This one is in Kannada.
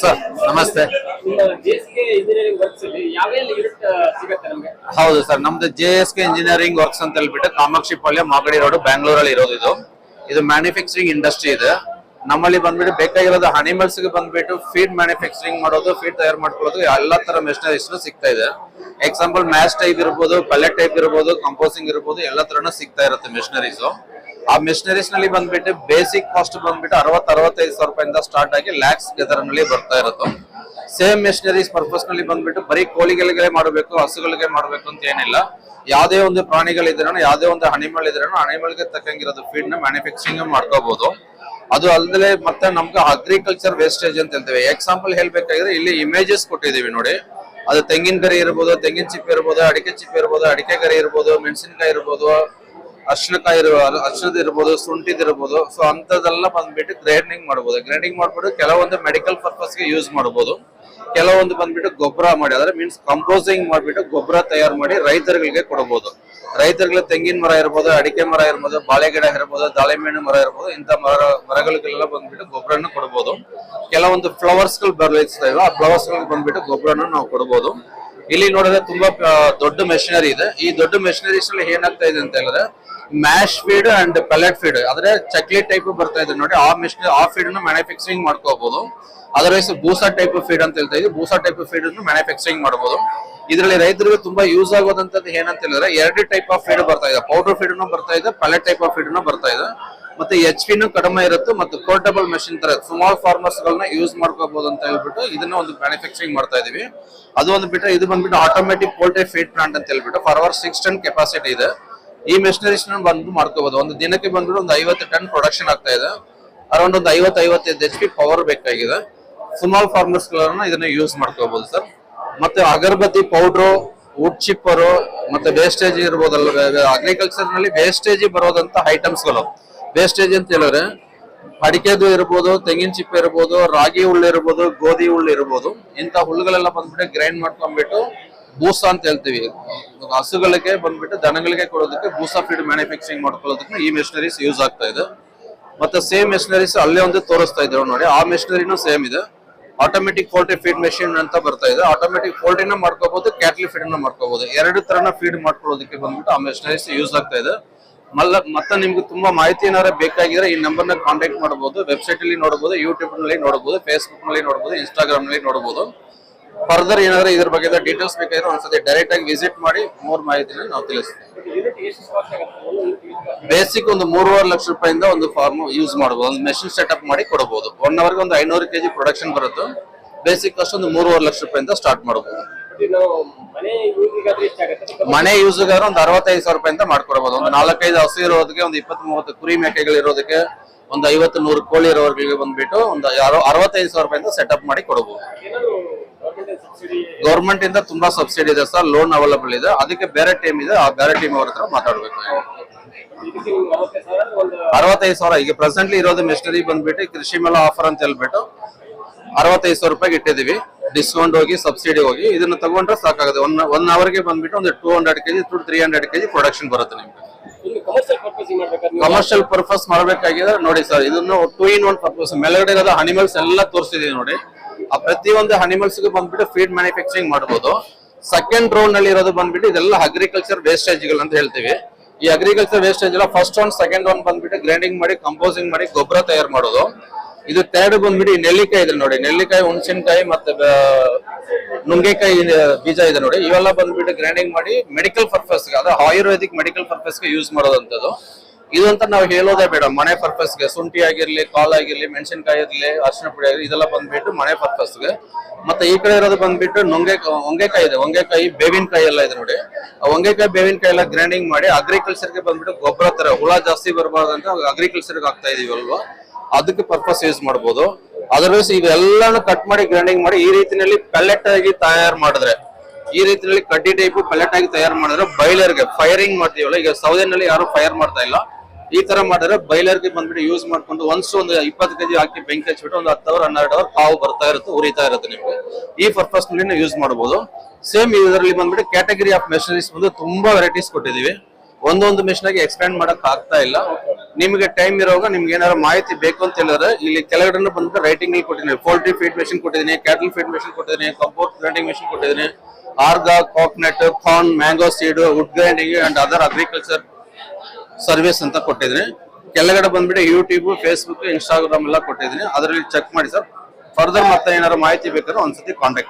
ಸರ್ ನಮಸ್ತೆ. ಹೌದು ಸರ್ ನಮ್ದು J S K engineering works ಅಂತ ಹೇಳ್ಬಿಟ್ಟು ಕಾಮಾಕ್ಷಿ ಪಾಳ್ಯ ಮಾಗಡಿ ರೋಡ್ ಬ್ಯಾಂಗ್ಳೂರಲ್ಲಿ ಇರೋದು ಇದು. ಇದು ಮ್ಯಾನುಫ್ಯಾಕ್ಚರಿಂಗ್ ಇಂಡಸ್ಟ್ರಿ ಇದೆ. ನಮ್ಮಲ್ಲಿ ಬಂದ್ಬಿಟ್ಟು ಬೇಕಾಗಿರೋದು ಅನಿಮಲ್ಸ್ಗೆ ಬಂದ್ಬಿಟ್ಟು ಫೀಡ್ ಮ್ಯಾನುಫ್ಯಾಕ್ಚರಿಂಗ್ ಮಾಡೋದು ಫೀಡ್ ತಯಾರು ಮಾಡ್ಕೊಳ್ಳೋದು ಎಲ್ಲಾ ತರ ಮೆಷಿನರೀಸ್ ಸಿಗ್ತಾ ಇದೆ. ಎಕ್ಸಾಂಪಲ್ ಮ್ಯಾಚ್ ಟೈಪ್ ಇರ್ಬೋದು ಪಲ್ಲೆಟ್ ಟೈಪ್ ಇರ್ಬೋದು ಕಂಪೋಸಿಂಗ್ ಇರ್ಬೋದು ಎಲ್ಲಾ ತರನು ಸಿಗ್ತಾ ಇರುತ್ತೆ ಮೆಷಿನರೀಸ್ ಆ ಮೆಷಿನರೀಸ್ನಲ್ಲಿ ಬಂದ್ಬಿಟ್ಟು ಬೇಸಿಕ್ ಕಾಸ್ಟ್ ಬಂದ್ಬಿಟ್ಟು ಅರವತ್ ಅರವತ್ತೈದು ಸಾವಿರ ರೂಪಾಯಿಂದ ಸ್ಟಾರ್ಟ್ ಆಗಿ ಲ್ಯಾಕ್ಸ್ ಗೆದರ್ನಲ್ಲಿ ಬರ್ತಾ ಇರುತ್ತೆ. ಸೇಮ್ ಮೆಷಿನರೀಸ್ ಪರ್ಪಸ್ನಲ್ಲಿ ಬಂದ್ಬಿಟ್ಟು ಬರೀ ಕೋಳಿಗಳಿಗೆ ಮಾಡಬೇಕು, ಹಸುಗಳಿಗೆ ಮಾಡಬೇಕು ಅಂತ ಏನಿಲ್ಲ. ಯಾವುದೇ ಒಂದು ಪ್ರಾಣಿಗಳಿದ್ರೂ ಯಾವುದೇ ಒಂದು ಹನಿಮಲ್ ಇದ್ರೂ ಹನಿಮಲ್ಗೆ ತಕ್ಕಂಗಿರೋದು ಫೀಡ್ನ ಮ್ಯಾನುಫ್ಯಾಕ್ಚರಿಂಗ್ ಮಾಡ್ಕೋಬಹುದು ಅದು ಅಲ್ಲದೆ ಮತ್ತೆ ನಮ್ಗೆ ಅಗ್ರಿಕಲ್ಚರ್ ವೇಸ್ಟೇಜ್ ಅಂತ ಹೇಳ್ತೇವೆ. ಎಕ್ಸಾಂಪಲ್ ಹೇಳ್ಬೇಕಾದ್ರೆ ಇಲ್ಲಿ ಇಮೇಜಸ್ ಕೊಟ್ಟಿದೀವಿ ನೋಡಿ. ಅದು ತೆಂಗಿನ ಗರಿ ಇರ್ಬೋದು, ತೆಂಗಿನ ಚಿಪ್ಪು ಇರ್ಬೋದು, ಅಡಿಕೆ ಚಿಪ್ಪು ಇರ್ಬೋದು, ಅಡಿಕೆ ಗರಿ ಇರ್ಬೋದು, ಮೆಣಸಿನಕಾಯಿ ಇರ್ಬೋದು ಅರ್ಶನಕಾಯಿ ಇರುವ ಅರ್ಶನದ ಇರ್ಬೋದು ಶುಂಠಿದ್ ಇರ್ಬೋದು ಸೊ ಅಂತದೆಲ್ಲ ಬಂದ್ಬಿಟ್ಟು ಗ್ರೈಂಡಿಂಗ್ ಮಾಡ್ಬೋದು. ಗ್ರೈಂಡಿಂಗ್ ಮಾಡ್ಬಿಟ್ಟು ಕೆಲವೊಂದು ಮೆಡಿಕಲ್ ಪರ್ಪಸ್ಗೆ ಯೂಸ್ ಮಾಡಬಹುದು ಕೆಲವೊಂದು ಬಂದ್ಬಿಟ್ಟು ಗೊಬ್ಬರ ಮಾಡಿ, ಅಂದ್ರೆ ಮೀನ್ಸ್ ಕಂಪೋಸಿಂಗ್ ಮಾಡ್ಬಿಟ್ಟು ಗೊಬ್ಬರ ತಯಾರು ಮಾಡಿ ರೈತರುಗಳಿಗೆ ಕೊಡಬಹುದು ರೈತರುಗಳ ತೆಂಗಿನ ಮರ ಇರ್ಬೋದು, ಅಡಿಕೆ ಮರ ಇರ್ಬೋದು ಬಾಳೆ ಗಿಡ ಇರ್ಬೋದು ದಾಳಿಂಬೆ ಮರ ಇರ್ಬೋದು, ಇಂಥ ಮರ, ಮರಗಳಿಗೆಲ್ಲ ಬಂದ್ಬಿಟ್ಟು ಗೊಬ್ಬರನ ಕೊಡಬಹುದು ಕೆಲವೊಂದು ಫ್ಲವರ್ಸ್ಗಳು ಬರ್ಲಿಸ್ತೇವೆ ಆ ಫ್ಲವರ್ಸ್ ಗಳಿಗೆ ಬಂದ್ಬಿಟ್ಟು ಗೊಬ್ಬರನ ನಾವು ಕೊಡಬಹುದು ಇಲ್ಲಿ ನೋಡಿದ್ರೆ ತುಂಬಾ ದೊಡ್ಡ ಮೆಷಿನರಿ ಇದೆ. ಈ ದೊಡ್ಡ ಮೆಷಿನರೀಸ್ ಅಲ್ಲಿ ಏನಾಗ್ತಾ ಇದೆ ಅಂತ ಹೇಳಿದ್ರೆ mash feed and pellet feed ಅಂದ್ರೆ ಚಕ್ಲಿ ಟೈಪ್ ಬರ್ತಾ ಇದೆ ನೋಡಿ. ಆ ಮೆಷಿನ್ ಆ ಫೀಡ್ ಅನ್ನು ಮ್ಯಾನುಫ್ಯಾಕ್ಚರಿಂಗ್ ಮಾಡ್ಕೋಬಹುದು ಅದರ್ವೈಸ್ ಬೂಸಾ ಟೈಪ್ ಫೀಡ್ ಅಂತ ಹೇಳ್ತಾ ಇದ್ದೀವಿ ಬೂಸಾ ಟೈಪ್ ಫೀಡ್ ಮ್ಯಾನುಫ್ಯಾಕ್ಚರಿಂಗ್ ಮಾಡಬಹುದು ಇದರಲ್ಲಿ ರೈತರಿಗೆ ತುಂಬಾ ಯೂಸ್ ಆಗೋದಂತದ್ದು ಏನಂತ ಹೇಳಿದ್ರೆ, ಎರಡು ಟೈಪ್ ಆಫ್ ಫೀಡ್ ಬರ್ತಾ ಇದೆ. ಪೌಡರ್ ಫೀಡ್ ಬರ್ತಾ ಇದೆ ಪೆಲೆಟ್ ಟೈಪ್ ಆಫ್ ಫೀಡ್ ಬರ್ತಾ ಇದೆ. ಮತ್ತೆ ಎಚ್ ಪಿನೂ ಕಡಿಮೆ ಇರುತ್ತೆ ಮತ್ತೆ ಪೋರ್ಟಬಲ್ ಮೆಷಿನ್ ತರ ಸ್ಮಾಲ್ ಫಾರ್ಮರ್ಸ್ ಗಳನ್ನ ಯೂಸ್ ಮಾಡ್ಕೋಬಹುದು ಅಂತ ಹೇಳ್ಬಿಟ್ಟು ಇದನ್ನ ಒಂದು ಮ್ಯಾನುಫ್ಯಾಕ್ಚರಿಂಗ್ ಮಾಡ್ತಾ ಇದೀವಿ. ಅದು ಒಂದು ಬಿಟ್ಟರೆ ಇದು ಬಂದ್ಬಿಟ್ಟು ಆಟೋಮೆಟಿಕ್ ಪೋಲ್ಟ್ರಿ ಫೀಡ್ ಪ್ಲಾಂಟ್ ಅಂತ ಹೇಳ್ಬಿಟ್ಟು for hour six ton capacity ಇದೆ. ಈ ಮೆಷಿನರೀಸ್ ಬಂದು ಮಾಡ್ಕೋಬಹುದು ಒಂದು ದಿನಕ್ಕೆ ಬಂದ್ಬಿಟ್ಟು ಒಂದು ಐವತ್ತು ಟನ್ ಪ್ರೊಡಕ್ಷನ್ ಆಗ್ತಾ ಇದೆ. ಅರೌಂಡ್ ಒಂದು ಐವತ್ತು ಐವತ್ತೈದು ಎಚ್ ಪಿ ಪವರ್ ಬೇಕಾಗಿದೆ. ಸ್ಮಾಲ್ ಫಾರ್ಮರ್ಸ್ ಗಳನ್ನ ಇದನ್ನ ಯೂಸ್ ಮಾಡ್ಕೋಬಹುದು ಸರ್ ಮತ್ತೆ ಅಗರಬತ್ತಿ ಪೌಡ್ರು ವುಡ್ ಚಿಪ್ಪರು ಮತ್ತೆ ವೇಸ್ಟೇಜ್ ಇರ್ಬೋದಲ್ಲ ಅಗ್ರಿಕಲ್ಚರ್ನಲ್ಲಿ ವೇಸ್ಟೇಜ್ ಬರೋದಂತ ಐಟಮ್ಸ್ಗಳು. ವೇಸ್ಟೇಜ್ ಅಂತ ಹೇಳಿದ್ರೆ ಅಡಿಕೆದು ಇರ್ಬೋದು, ತೆಂಗಿನ ಚಿಪ್ಪೆ ಇರ್ಬೋದು, ರಾಗಿ ಹುಲ್ಲು ಇರ್ಬೋದು, ಗೋಧಿ ಹುಲ್ಲು ಇರ್ಬೋದು, ಇಂಥ ಹುಲ್ಲುಗಳೆಲ್ಲ ಬಂದ್ಬಿಟ್ಟು ಗ್ರೈಂಡ್ ಮಾಡ್ಕೊಂಡ್ಬಿಟ್ಟು ಬೂಸ ಅಂತ ಹೇಳ್ತೀವಿ. ಹಸುಗಳಿಗೆ ಬಂದ್ಬಿಟ್ಟು ದನಗಳಿಗೆ ಕೊಡೋದಕ್ಕೆ ಬೂಸ ಫೀಡ್ ಮ್ಯಾನುಫ್ಯಾಕ್ಚರಿಂಗ್ ಮಾಡ್ಕೊಳ್ಳೋದಕ್ಕೆ ಈ ಮೆಷಿನರೀಸ್ ಯೂಸ್ ಆಗ್ತಾ ಇದೆ. ಮತ್ತೆ ಸೇಮ್ ಮೆಷಿನರೀಸ್ ಅಲ್ಲೇ ಒಂದು ತೋರಿಸ್ತಾ ಇದ್ದೇವೆ ನೋಡಿ. ಆ ಮೆಷಿನರಿನೂ ಸೇಮ್ ಇದೆ. ಆಟೋಮೆಟಿಕ್ ಪೋಲ್ಟ್ರಿ ಫೀಡ್ ಮೆಷಿನ್ ಅಂತ ಬರ್ತಾ ಇದೆ. ಆಟೋಮೆಟಿಕ್ ಪೋಲ್ಟ್ರಿನ ಮಾಡ್ಕೋಬಹುದು ಕ್ಯಾಟ್ಲಿ ಫೀಡ್ನ ಮಾಡ್ಕೋಬಹುದು ಎರಡು ತರನ ಫೀಡ್ ಮಾಡ್ಕೊಳ್ಳೋದಕ್ಕೆ ಬಂದ್ಬಿಟ್ಟು ಆ ಮೆಷಿನರೀಸ್ ಯೂಸ್ ಆಗ್ತಾ ಇದೆ. ಮಲ್ಲ ಮತ್ತೆ ನಿಮ್ಗೆ ತುಂಬಾ ಮಾಹಿತಿ ಏನಾದ್ರೆ ಬೇಕಾಗಿದ್ರೆ ಈ ನಂಬರ್ನ ಕಾಂಟ್ಯಾಕ್ಟ್ ಮಾಡಬಹುದು ವೆಬ್ಸೈಟ್ ಅಲ್ಲಿ ನೋಡಬಹುದು ಯೂಟ್ಯೂಬ್ನಲ್ಲಿ ನೋಡಬಹುದು ಫೇಸ್ಬುಕ್ನಲ್ಲಿ ನೋಡಬಹುದು ಇನ್ಸ್ಟಾಗ್ರಾಮ್ನಲ್ಲಿ ನೋಡಬಹುದು ಫರ್ದರ್ ಏನಾದ್ರೆ ಇದ್ರ ಬಗ್ಗೆ ಡೀಟೇಲ್ಸ್ ಬೇಕಾದ್ರೆ ಒಂದ್ಸತಿ ಡೈರೆಕ್ಟ್ ಆಗಿ ವಿಸಿಟ್ ಮಾಡಿ ಮೂರ್ ಮಾಹಿತಿನ ನಾವು ತಿಳಿಸ್ತೀವಿ. ಬೇಸಿಕ್ ಒಂದು ಮೂರುವರೆ ಲಕ್ಷ ರೂಪಾಯಿಂದ ಒಂದು ಫಾರ್ಮ್ ಯೂಸ್ ಮಾಡಬಹುದು ಒಂದು ಮೆಷಿನ್ ಸೆಟಪ್ ಮಾಡಿ ಕೊಡಬಹುದು ಒನ್ ಅವರ್ಗೆ ಒಂದು ಐನೂರು ಕೆಜಿ ಪ್ರೊಡಕ್ಷನ್ ಬರುತ್ತೆ. ಬೇಸಿಕ್ ಅಷ್ಟೊಂದು ಮೂರುವರೆ ಲಕ್ಷ ರೂಪಾಯಿಂದ ಸ್ಟಾರ್ಟ್ ಮಾಡಬಹುದು ಮನೆ ಯೂಸ್ಗಾದ್ರೆ ಒಂದು ಅರವತ್ತೈದು ಸಾವಿರ ರೂಪಾಯಿಂದ ಮಾಡ್ಕೊಡ್ಬೋದು. ಒಂದು ನಾಲ್ಕೈದು ಹಸು ಇರೋದಕ್ಕೆ ಒಂದು ಇಪ್ಪತ್ತ್ ಮೂವತ್ತು ಕುರಿ ಮೇಕೆಗಳು ಇರೋದಕ್ಕೆ ಒಂದು ಐವತ್ತು ನೂರು ಕೋಳಿ ಇರೋರ್ಗಳಿಗೆ ಬಂದ್ಬಿಟ್ಟು ಒಂದು ಅರ- ಅರವತ್ತೈದು ಸಾವಿರ ರೂಪಾಯಿಂದ ಸೆಟಪ್ ಮಾಡಿ ಕೊಡಬಹುದು ಗೌರ್ಮೆಂಟ್ ಇಂದ? ತುಂಬಾ ಸಬ್ಸಿಡಿ ಇದೆ ಸರ್ ಲೋನ್ ಅವೈಲಬಲ್ ಇದೆ. ಅದಕ್ಕೆ ಬೇರೆ ಟೀಮ್ ಇದೆ ಆ ಬೇರೆ ಟೀಮ್ ಅವ್ರ ಹತ್ರ ಮಾತಾಡ್ಬೇಕು ಅರವತ್ತೈದು ಸಾವಿರ ಈಗ ಪ್ರೆಸೆಂಟ್ಲಿ ಇರೋದು ಮೆಷಿನರಿ ಬಂದ್ಬಿಟ್ಟು ಕೃಷಿ ಮೇಳ ಆಫರ್ ಅಂತ ಹೇಳ್ಬಿಟ್ಟು ಅರವತ್ತೈದು ಸಾವಿರ ರೂಪಾಯಿಗೆ ಇಟ್ಟಿದೀವಿ ಡಿಸ್ಕೌಂಟ್ ಹೋಗಿ ಸಬ್ಸಿಡಿ ಹೋಗಿ ಇದನ್ನ ತಗೊಂಡ್ರೆ ಸಾಕಾಗುತ್ತೆ. ಒನ್ ಒನ್ ಅವರ್ಗೆ ಬಂದ್ಬಿಟ್ಟು ಒಂದು two hundred KG to three hundred KG production ಬರುತ್ತೆ ನಿಮ್ಗೆ. ಕಮರ್ಷಿಯಲ್ ಪರ್ಪಸ್ ಮಾಡಬೇಕಾಗಿದ್ರೆ ನೋಡಿ ಸರ್ ಇದನ್ನು ಟೂ ಇನ್ ಒನ್ ಪರ್ಪಸ್ ಮೇಲ್ಗಡೆ ಇರೋದು ಅನಿಮಲ್ಸ್ ಎಲ್ಲ ತೋರಿಸಿದೀವಿ ನೋಡಿ. ಆ ಪ್ರತಿಯೊಂದು ಅನಿಮಲ್ಸ್ಗೆ ಬಂದ್ಬಿಟ್ಟು ಫೀಡ್ ಮ್ಯಾನುಫ್ಯಾಕ್ಚರಿಂಗ್ ಮಾಡಬಹುದು ಸೆಕೆಂಡ್ ರೌಂಡ್ನಲ್ಲಿ ಇರೋದು ಬಂದ್ಬಿಟ್ಟು ಇದೆಲ್ಲ ಅಗ್ರಿಕಲ್ಚರ್ ವೇಸ್ಟೇಜ್ಗಳು ಅಂತ ಹೇಳ್ತೀವಿ. ಈ ಅಗ್ರಿಕಲ್ಚರ್ ವೇಸ್ಟೇಜ್ ಎಲ್ಲ ಫಸ್ಟ್ ಒನ್ ಸೆಕೆಂಡ್ ಒನ್ ಬಂದ್ಬಿಟ್ಟು ಗ್ರೈಂಡಿಂಗ್ ಮಾಡಿ ಕಂಪೋಸಿಂಗ್ ಮಾಡಿ ಗೊಬ್ಬರ ತಯಾರು ಮಾಡೋದು. ಇದು ತೆರಡು ಬಂದ್ಬಿಟ್ಟು ನೆಲ್ಲಿಕಾಯಿ ಇದೆ ನೋಡಿ. ನೆಲ್ಲಿಕಾಯಿ, ಹುಣಸಿನಕಾಯಿ ಮತ್ತೆ ನುಂಗೆಕಾಯಿ ಬೀಜ ಇದೆ ನೋಡಿ. ಇವೆಲ್ಲ ಬಂದ್ಬಿಟ್ಟು ಗ್ರೈಂಡಿಂಗ್ ಮಾಡಿ ಮೆಡಿಕಲ್ ಪರ್ಪಸ್ ಅದೇ ಆಯುರ್ವೇದಿಕ್ ಮೆಡಿಕಲ್ ಪರ್ಪಸ್ಗೆ ಯೂಸ್ ಮಾಡೋದಂಥದ್ದು ಇದು ಅಂತ ನಾವು ಹೇಳೋದೇ ಬೇಡ. ಮನೆ ಪರ್ಪಸ್ಗೆ, ಶುಂಠಿ ಆಗಿರ್ಲಿ ಕಾಲ್ ಆಗಿರ್ಲಿ, ಮೆಣಸಿನಕಾಯಿ ಇರ್ಲಿ ಅರಿಶಿನ ಪುಡಿ ಆಗಿರ್ಲಿ, ಇದೆಲ್ಲ ಬಂದ್ಬಿಟ್ಟು ಮನೆ ಪರ್ಪಸ್ಗೆ ಮತ್ತೆ ಈ ಕಡೆ ಇರೋದು ಬಂದ್ಬಿಟ್ಟು ನುಂಗೆ, ಹೊಂಗೆಕಾಯಿ ಇದೆ. ಹೊಂಗೆಕಾಯಿ, ಬೇವಿನಕಾಯಿ ಎಲ್ಲ ಇದೆ ನೋಡಿ. ಆ ಹೊಂಗೆಕಾಯಿ, ಬೇವಿನಕಾಯಿ ಎಲ್ಲ ಗ್ರೈಂಡಿಂಗ್ ಮಾಡಿ ಅಗ್ರಿಕಲ್ಚರ್ಗೆ ಬಂದ್ಬಿಟ್ಟು ಗೊಬ್ಬರ ತರ, ಹುಳ ಜಾಸ್ತಿ ಬರಬಾರ್ದಂತ ಅಗ್ರಿಕಲ್ಚರ್ಗೆ ಹಾಕ್ತಾ ಇದೀವಿ ಅಲ್ವಾ? ಅದಕ್ಕೆ ಪರ್ಪಸ್ ಯೂಸ್ ಮಾಡಬಹುದು ಅದರ್ವೈಸ್ ಇವೆಲ್ಲಾನು ಕಟ್ ಮಾಡಿ ಗ್ರೈಂಡಿಂಗ್ ಮಾಡಿ ಈ ರೀತಿನಲ್ಲಿ ಪೆಲೆಟ್ ಆಗಿ ತಯಾರು ಮಾಡಿದ್ರೆ, ಈ ರೀತಿಯಲ್ಲಿ ಕಡ್ಡಿ ಟೈಪ್ ಪೆಲೆಟ್ ಆಗಿ ತಯಾರು ಮಾಡಿದ್ರೆ ಬೈಲರ್ಗೆ ಫೈರಿಂಗ್ ಮಾಡ್ತೀವಲ್ಲ, ಈಗ ಸೌದೆನಲ್ಲಿ ಯಾರು ಫೈರ್ ಮಾಡ್ತಾ ಇಲ್ಲ. ಈ ತರ ಮಾಡಿದ್ರೆ ಬೈಲರ್ಗೆ ಬಂದ್ಬಿಟ್ಟು ಯೂಸ್ ಮಾಡ್ಕೊಂಡು ಒನ್ಸ್ ಒಂದು ಇಪ್ಪತ್ತು ಕೆಜಿ ಹಾಕಿ ಬೆಂಕಿ ಹಚ್ಬಿಟ್ಟು ಒಂದು ಹತ್ತು ಅವರ್ ಹನ್ನೆರಡು ಅವರ್ ಕಾವು ಬರ್ತಾ ಇರುತ್ತೆ, ಉರಿತಾ ಇರುತ್ತೆ ನಿಮ್ಗೆ. ಈ ಪರ್ಪಸ್ನಲ್ಲಿ ಯೂಸ್ ಮಾಡಬಹುದು ಸೇಮ್ ಇದರಲ್ಲಿ ಬಂದ್ಬಿಟ್ಟು ಕ್ಯಾಟಗರಿ ಆಫ್ ಮೆಷಿನರೀಸ್ ಬಂದು ತುಂಬಾ ವೆರೈಟೀಸ್ ಕೊಟ್ಟಿದೀವಿ ಒಂದೊಂದು ಮೆಷಿನ್ ಆಗಿ ಎಕ್ಸ್ಪ್ಯಾಂಡ್ ಮಾಡಕ್ ಆಗ್ತಾ ಇಲ್ಲ. ನಿಮಗೆ ಟೈಮ್ ಇರುವಾಗ ನಿಮ್ಗೆ ಏನಾದ್ರು ಮಾಹಿತಿ ಬೇಕು ಅಂತ ಹೇಳಿದ್ರೆ ಇಲ್ಲಿ ಕೆಳಗಡೆ ಬಂದ್ಬಿಟ್ಟು ರೈಟಿಂಗ್ ಕೊಟ್ಟಿದ್ದೀನಿ. ಪೋಲ್ಟ್ರಿ ಫೀಡ್ ಮೆಷಿನ್ ಕೊಟ್ಟಿದ್ದೀನಿ ಕ್ಯಾಟಲ್ ಫೀಡ್ ಮೆಷಿನ್ ಕೊಟ್ಟಿದ್ದೀನಿ ಕಂಪೋಸ್ಟ್ ಗ್ರೈಂಡಿಂಗ್ ಮೆಷಿನ್ ಕೊಟ್ಟಿದ್ದೀನಿ ಆರ್ಗಾ coconut corn mango seed wood grinding and other agriculture service ಅಂತ ಕೊಟ್ಟಿದ್ದೀನಿ. ಕೆಳಗಡೆ ಬಂದ್ಬಿಟ್ಟು ಯೂಟ್ಯೂಬ್ ಫೇಸ್ಬುಕ್ ಇನ್ಸ್ಟಾಗ್ರಾಮ್ ಎಲ್ಲ ಕೊಟ್ಟಿದ್ದೀನಿ. ಅದರಲ್ಲಿ ಚೆಕ್ ಮಾಡಿ ಸರ್. ಫರ್ದರ್ ಮತ್ತೆ ಏನಾದ್ರು ಮಾಹಿತಿ ಬೇಕಾದ್ರೆ ಒಂದ್ಸತಿ ಕಾಂಟ್ಯಾಕ್ಟ್